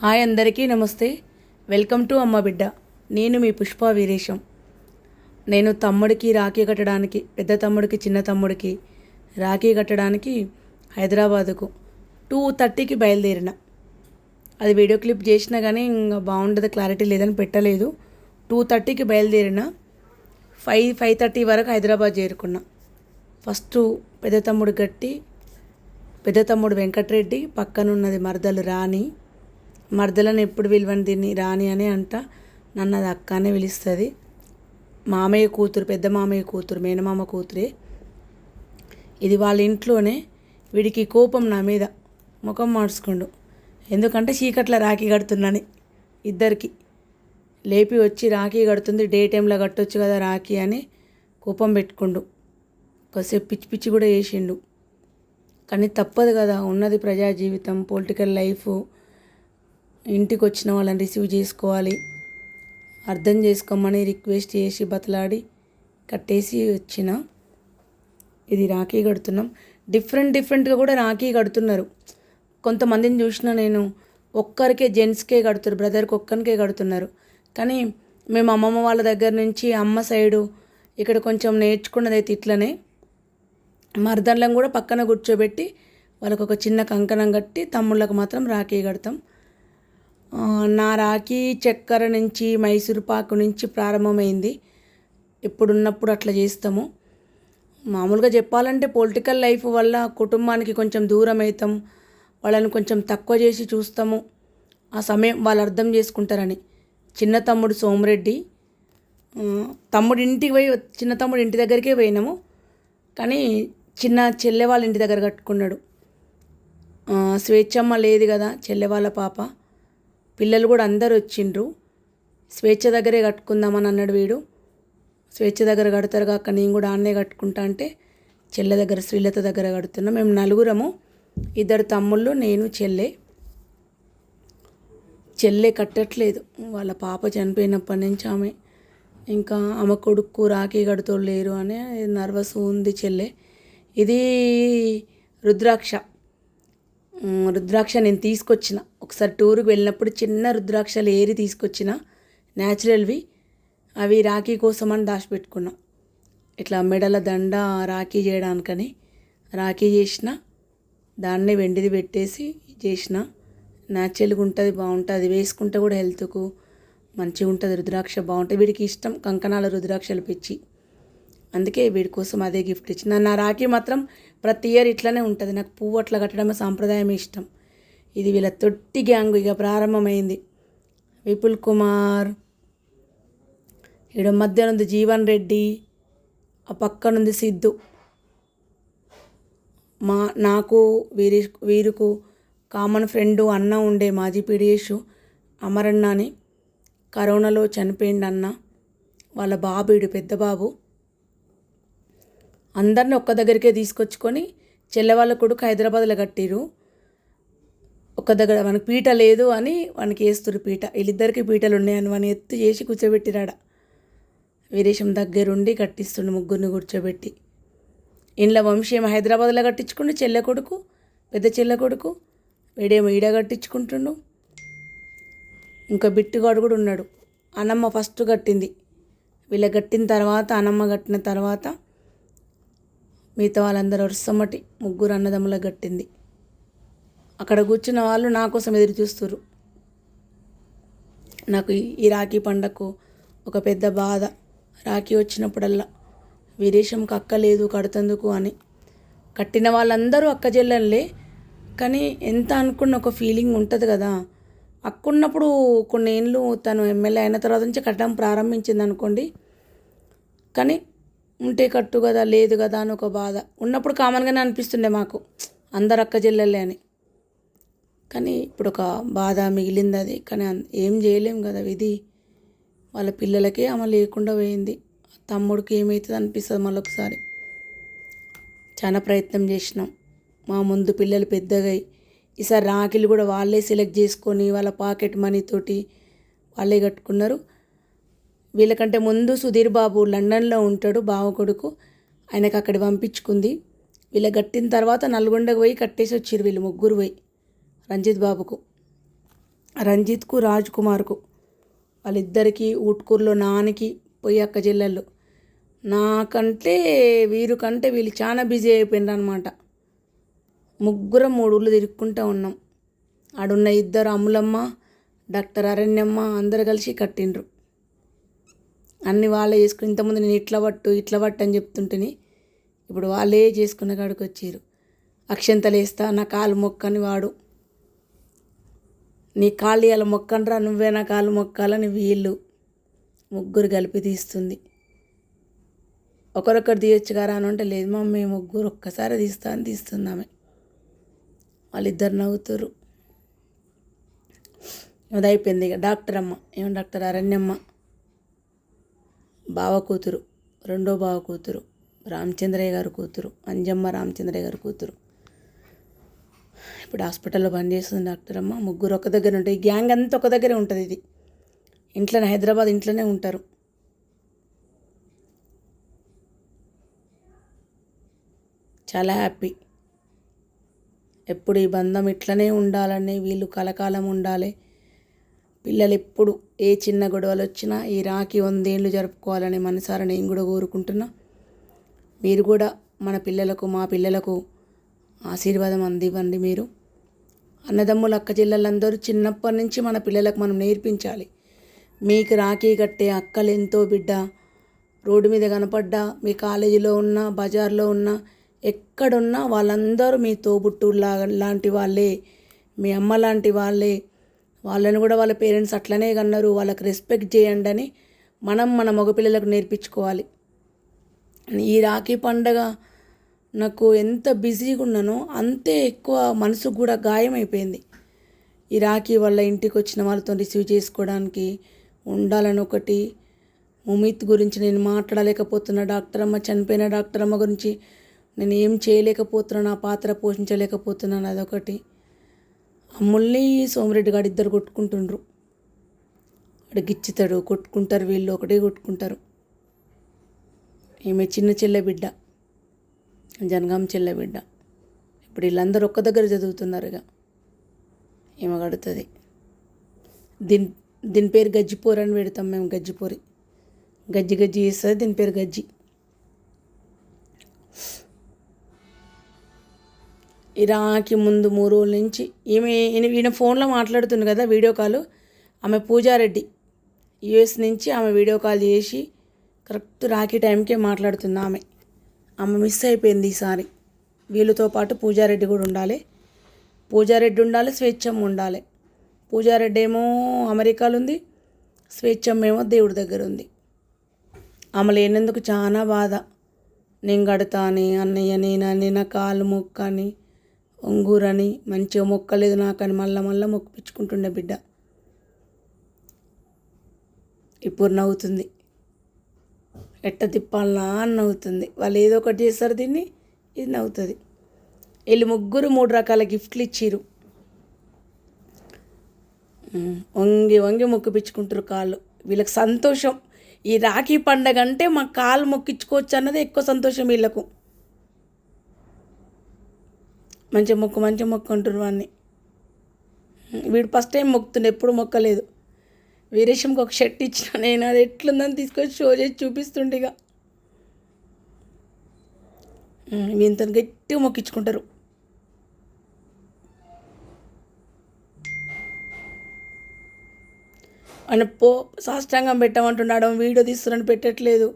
Hi అందరికీ నమస్తే. Welcome to అమ్మ బిడ్డ. నేను మీ పుష్ప వీరేశం. నేను తమ్ముడికి రాఖీ కట్టడానికి పెద్ద తమ్ముడికి చిన్న తమ్ముడికి రాఖీ కట్టడానికి హైదరాబాదుకు టూ థర్టీకి బయలుదేరిన. అది వీడియో క్లిప్ చేసినా కానీ ఇంకా బాగుండదు క్లారిటీ లేదని పెట్టలేదు. టూ థర్టీకి బయలుదేరిన. ఫైవ్ ఫైవ్ థర్టీ వరకు హైదరాబాద్ చేరుకున్నా. ఫస్ట్ పెద్ద తమ్ముడు గట్టి పెద్ద తమ్ముడు వెంకటరెడ్డి పక్కనున్నది మరదలు రాణి. మరదలను ఎప్పుడు విలువని దీన్ని రాణి అని అంట. నన్ను అది అక్కనే పిలుస్తుంది. మామయ్య కూతురు పెద్ద మామయ్య కూతురు మేనమామ కూతురే. ఇది వాళ్ళ ఇంట్లోనే వీడికి కోపం నా మీద ముఖం మార్చుకుండు. ఎందుకంటే చీకట్ల రాఖీ కడుతున్నాని ఇద్దరికి. లేపి వచ్చి రాఖీ కడుతుంది డే టైంలో కట్టొచ్చు కదా రాఖీ అని కోపం పెట్టుకుండు. కాసేపు పిచ్చి పిచ్చి కూడా వేసిండు కానీ తప్పదు కదా ఉన్నది ప్రజా జీవితం పొలిటికల్ లైఫ్ ఇంటికి వచ్చిన వాళ్ళని రిసీవ్ చేసుకోవాలి. అర్థం చేసుకోమని రిక్వెస్ట్ చేసి బతలాడి కట్టేసి వచ్చిన. ఇది రాఖీ కడుతున్నాం. డిఫరెంట్ డిఫరెంట్గా కూడా రాఖీ కడుతున్నారు. కొంతమందిని చూసిన నేను ఒక్కరికే జెంట్స్కే కడుతున్నారు బ్రదర్కి ఒక్కరికే కడుతున్నారు. కానీ మేము అమ్మమ్మ వాళ్ళ దగ్గర నుంచి అమ్మ సైడు ఇక్కడ కొంచెం నేర్చుకున్నది అయితే ఇట్లనే మర్దన్లను కూడా పక్కన కూర్చోబెట్టి వాళ్ళకు ఒక చిన్న కంకణం కట్టి తమ్ముళ్ళకు మాత్రం రాఖీ కడతాం. నా రాఖీ చక్కెర నుంచి మైసూరు పాకు నుంచి ప్రారంభమైంది. ఇప్పుడున్నప్పుడు అట్లా చేస్తాము. మామూలుగా చెప్పాలంటే పొలిటికల్ లైఫ్ వల్ల కుటుంబానికి కొంచెం దూరం అవుతాం వాళ్ళని కొంచెం తక్కువ చేసి చూస్తాము. ఆ సమయం వాళ్ళు అర్థం చేసుకుంటారని. చిన్న తమ్ముడు సోమరెడ్డి. తమ్ముడు ఇంటికి పోయి చిన్న తమ్ముడు ఇంటి దగ్గరికే పోయినాము. కానీ చిన్న చెల్లె వాళ్ళ ఇంటి దగ్గర కట్టుకున్నాడు. స్వేచ్ఛమ్మ లేదు కదా చెల్లె వాళ్ళ పాప. పిల్లలు కూడా అందరు వచ్చిండ్రు. స్వేచ్ఛ దగ్గరే కట్టుకుందామని అన్నాడు వీడు. స్వేచ్ఛ దగ్గర కడతారు కాక నేను కూడా ఆన్నే కట్టుకుంటా అంటే చెల్లె దగ్గర శ్రీలత దగ్గర కడుతున్నాం. మేము నలుగురము ఇద్దరు తమ్ముళ్ళు నేను చెల్లె. చెల్లె కట్టట్లేదు. వాళ్ళ పాప చనిపోయినప్పటి నుంచి ఆమె ఇంకా ఆమె కొడుకు రాఖీ కడుతో లేరు అని నర్వస్ ఉంది చెల్లె. ఇది రుద్రాక్ష. రుద్రాక్ష నేను తీసుకొచ్చిన. ఒకసారి టూర్కి వెళ్ళినప్పుడు చిన్న రుద్రాక్షలు ఏరి తీసుకొచ్చిన. న్యాచురల్వి అవి రాఖీ కోసం అని దాచిపెట్టుకున్నా. ఇట్లా మెడల దండ రాఖీ చేయడానికని రాఖీ చేసిన. దాన్నే వెండిది పెట్టేసి చేసిన. న్యాచురల్గా ఉంటుంది బాగుంటుంది. వేసుకుంటే కూడా హెల్త్కు మంచిగా ఉంటుంది రుద్రాక్ష బాగుంటుంది. వీడికి ఇష్టం కంకణాల రుద్రాక్షలు పిచ్చి అందుకే వీడి కోసం అదే గిఫ్ట్ ఇచ్చిన. నా రాఖీ మాత్రం ప్రతి ఇయర్ ఇట్లానే ఉంటుంది. నాకు పువ్వు అట్లా కట్టడం సాంప్రదాయం ఇష్టం. ఇది వీళ్ళ తొట్టి గ్యాంగ్ ఇక ప్రారంభమైంది. విపుల్ కుమార్ ఈడ మధ్యనుంది ఉంది జీవన్ రెడ్డి ఆ పక్కనుంది సిద్ధు. మా నాకు వీరి వీరుకు కామన్ ఫ్రెండ్ అన్న ఉండే మాజీ పీడియేషు అమరన్న అని కరోనాలో చనిపోయిండు అన్న వాళ్ళ బాబు ఈడు పెద్ద బాబు. అందరిని ఒక్క దగ్గరికే తీసుకొచ్చుకొని చెల్లెవాళ్ళ కొడుకు హైదరాబాద్లో కట్టిరు ఒక దగ్గర మనకి పీట లేదు అని వానికి వేస్తురు పీట. వీళ్ళిద్దరికి పీటలు ఉన్నాయని వాని ఎత్తు చేసి కూర్చోబెట్టిరాడ. వీరేశం దగ్గరుండి కట్టిస్తుండు ముగ్గురిని కూర్చోబెట్టి. ఇంట్లో వంశీయం హైదరాబాద్లో కట్టించుకుండు చెల్లె కొడుకు పెద్ద చెల్లె కొడుకు వీడేమో ఈడ కట్టించుకుంటుండు. ఇంకా బిట్టుగాడు కూడా ఉన్నాడు. అన్నమ్మ ఫస్ట్ కట్టింది. వీళ్ళ కట్టిన తర్వాత అన్నమ్మ కట్టిన తర్వాత మిగతా వాళ్ళందరూ వరుసమ్మటి ముగ్గురు అన్నదమ్ముల కట్టింది అక్కడ కూర్చున్న వాళ్ళు నా కోసం ఎదురు చూస్తారు నాకు ఈ- ఈ రాఖీ పండగకు ఒక పెద్ద బాధ. రాఖీ వచ్చినప్పుడల్లా వీరేశంకి అక్క లేదు కడుతందుకు అని. కట్టిన వాళ్ళందరూ అక్క చెల్లెళ్ళే. కానీ ఎంత అనుకున్న ఒక ఫీలింగ్ ఉంటుంది కదా. అక్కున్నప్పుడు కొన్ని ఏళ్ళు తను ఎమ్మెల్యే అయిన తర్వాత నుంచి కట్టడం ప్రారంభించింది అనుకోండి కానీ ఉంటే కట్టు కదా లేదు కదా అని ఒక బాధ. ఉన్నప్పుడు కామన్గానే అనిపిస్తుండే మాకు. అందరు అక్క చెల్లెలే అని. కానీ ఇప్పుడు ఒక బాధ మిగిలింది అది. కానీ ఏం చేయలేం కదా ఇది వాళ్ళ పిల్లలకే ఆమె లేకుండా పోయింది. తమ్ముడికి ఏమవుతుంది అనిపిస్తుంది మళ్ళొకసారి చాలా ప్రయత్నం చేసినాం. మా ముందు పిల్లలు పెద్దగా ఈసారి రాఖీలు కూడా వాళ్ళే సెలెక్ట్ చేసుకొని వాళ్ళ పాకెట్ మనీ తోటి వాళ్ళే కట్టుకున్నారు. వీళ్ళకంటే ముందు సుధీర్ బాబు లండన్లో ఉంటాడు బావ కొడుకు. ఆయనకు అక్కడ పంపించుకుంది. వీళ్ళ కట్టిన తర్వాత నల్గొండకు పోయి కట్టేసి వచ్చారు వీళ్ళు ముగ్గురు పోయి. రంజిత్ బాబుకు. రంజిత్కు రాజ్ కుమార్కు వాళ్ళిద్దరికీ ఊట్కూరులో నానికి పోయి అక్క చెల్లెళ్ళు. నాకంటే వీరు కంటే వీళ్ళు చాలా బిజీ అయిపోయినారు అనమాట ముగ్గురం మూడు ఊళ్ళు తిరుక్కుంటూ ఉన్నాం. ఆడున్న ఇద్దరు అమ్ములమ్మ డాక్టర్ అరణ్యమ్మ అందరు కలిసి కట్టిండ్రు. అన్ని వాళ్ళే చేసుకుని ఇంతకుముందు నేను ఇట్లా పట్టు ఇట్లా పట్టు అని చెప్తుంటేనే ఇప్పుడు వాళ్ళే చేసుకున్న కాడికి వచ్చారు. అక్షంతలు వేస్తా నా కాలు మొక్కని వాడు. నీ కాళ్ళు ఇవాళ మొక్కనరా నువ్వే నా కాలు మొక్కాలని వీళ్ళు ముగ్గురు కలిపి తీస్తుంది. ఒకరొకరు తీయొచ్చు కదా అని అంటే లేదు మమ్మీ ముగ్గురు ఒక్కసారి తీస్తా అని తీస్తుంది ఆమె. వాళ్ళిద్దరు నవ్వుతారు అది అయిపోయింది ఇక. డాక్టర్ అమ్మ ఏమో డాక్టర్ అరణ్యమ్మ. బావ కూతురు రెండో బావ కూతురు రామచంద్రయ్య గారు కూతురు అంజమ్మ రామచంద్రయ్య గారు కూతురు. ఇప్పుడు హాస్పిటల్లో పనిచేస్తుంది డాక్టర్ అమ్మ. ముగ్గురు ఒక దగ్గర ఉంటాయి గ్యాంగ్ అంతా ఒక దగ్గరే ఉంటుంది ఇది. ఇంట్లోనే హైదరాబాద్ ఇంట్లోనే ఉంటారు. చాలా హ్యాపీ. ఎప్పుడు ఈ బంధం ఇట్లనే ఉండాలని వీళ్ళు కలకాలం ఉండాలి. పిల్లలు ఎప్పుడు ఏ చిన్న గొడవలు వచ్చినా ఈ రాఖీ వందేళ్ళు జరుపుకోవాలని మనసారా నేను కూడా కోరుకుంటున్నా. మీరు కూడా మన పిల్లలకు మా పిల్లలకు ఆశీర్వాదం అందివ్వండి మీరు. అన్నదమ్ముల అక్క చెల్లెలందరూ చిన్నప్పటి నుంచి మన పిల్లలకు మనం నేర్పించాలి. మీకు రాఖీ కట్టే అక్కలు ఎంతో బిడ్డ రోడ్డు మీద కనపడ్డా మీ కాలేజీలో ఉన్న బజార్లో ఉన్న ఎక్కడున్నా వాళ్ళందరూ మీ తోబుట్టులా లాంటి వాళ్ళే మీ అమ్మ లాంటి వాళ్ళే వాళ్ళని కూడా వాళ్ళ పేరెంట్స్ అట్లనే కన్నారు. వాళ్ళకి రెస్పెక్ట్ చేయండి అని మనం మన మగపిల్లలకు నేర్పించుకోవాలి. ఈ రాఖీ పండగ నాకు ఎంత బిజీగా ఉన్నానో అంతే ఎక్కువ మనసుకు కూడా గాయం అయిపోయింది ఈ రాఖీ వల్ల ఇంటికి వచ్చిన వాళ్ళతో రిసీవ్ చేసుకోవడానికి ఉండాలని ఒకటి ముమిత్ గురించి నేను మాట్లాడలేకపోతున్నా డాక్టర్ అమ్మ చనిపోయిన డాక్టర్ అమ్మ గురించి నేను ఏం చేయలేకపోతున్నా నా పాత్ర పోషించలేకపోతున్నాను అదొకటి. అమ్ముల్ని సోమిరెడ్డి గారు ఇద్దరు కొట్టుకుంటుండ్రు. అడిగిచ్చితాడు కొట్టుకుంటారు వీళ్ళు ఒకటే కొట్టుకుంటారు. ఈమె చిన్న చెల్లె బిడ్డ జనగాం చెల్లె బిడ్డ. ఇప్పుడు వీళ్ళందరూ ఒక్క దగ్గర చదువుతున్నారు ఇక. ఈమె కడుతుంది. దీని దీని పేరు గజ్జిపూరి అని పెడతాం మేము గజ్జిపోరి. గజ్జి గజ్జి చేస్తుంది దీని పేరు గజ్జి. ఇరాకి ముందు మూడు రోజుల నుంచి ఈమె ఈయన ఫోన్లో మాట్లాడుతుంది కదా వీడియో కాల్. ఆమె పూజారెడ్డి యుఎస్ నుంచి ఆమె వీడియో కాల్ చేసి కరెక్ట్ రాఖీ టైంకే మాట్లాడుతుంది ఆమె. ఆమె మిస్ అయిపోయింది ఈసారి. వీళ్ళతో పాటు పూజారెడ్డి కూడా ఉండాలి. పూజారెడ్డి ఉండాలి స్వేచ్ఛం ఉండాలి. పూజారెడ్డి ఏమో అమెరికాలో ఉంది స్వేచ్ఛం ఏమో దేవుడి దగ్గర ఉంది. ఆమె లేనందుకు చాలా బాధ. నేను కడతా అని అన్నయ్య నేనని నా కాలు మొక్క అని ఒంగూరని మంచిగా మొక్కలేదు నాకని మళ్ళా మళ్ళీ మొక్కిపించుకుంటుండే బిడ్డ. ఇప్పుడు నవ్వుతుంది. ఎట్ట తిప్పాలనా అని నవ్వుతుంది. వాళ్ళు ఏదో ఒకటి చేస్తారు దీన్ని ఇది నవ్వుతుంది. వీళ్ళు ముగ్గురు మూడు రకాల గిఫ్ట్లు ఇచ్చిర్రు. వంగి వంగి మొక్కిపించుకుంటారు కాళ్ళు. వీళ్ళకి సంతోషం. ఈ రాఖీ పండగ అంటే మా కాలు మొక్కించుకోవచ్చు అన్నది ఎక్కువ సంతోషం వీళ్ళకు. మంచిగా మొక్కు మంచిగా మొక్కు అంటారు వాడిని వీడు ఫస్ట్ టైం మొక్కుతుండే ఎప్పుడు మొక్కలేదు. వీరేశంకి ఒక షర్ట్ ఇచ్చిన నేను అది ఎట్లుందని తీసుకొచ్చి షో చేసి చూపిస్తుండే ఇక ఇంత గట్టిగా మొక్కించుకుంటారు. ఆయన పో సాష్టాంగం పెట్టమంటున్నాడు వీడియో తీస్తున్నాను పెట్టట్లేదు.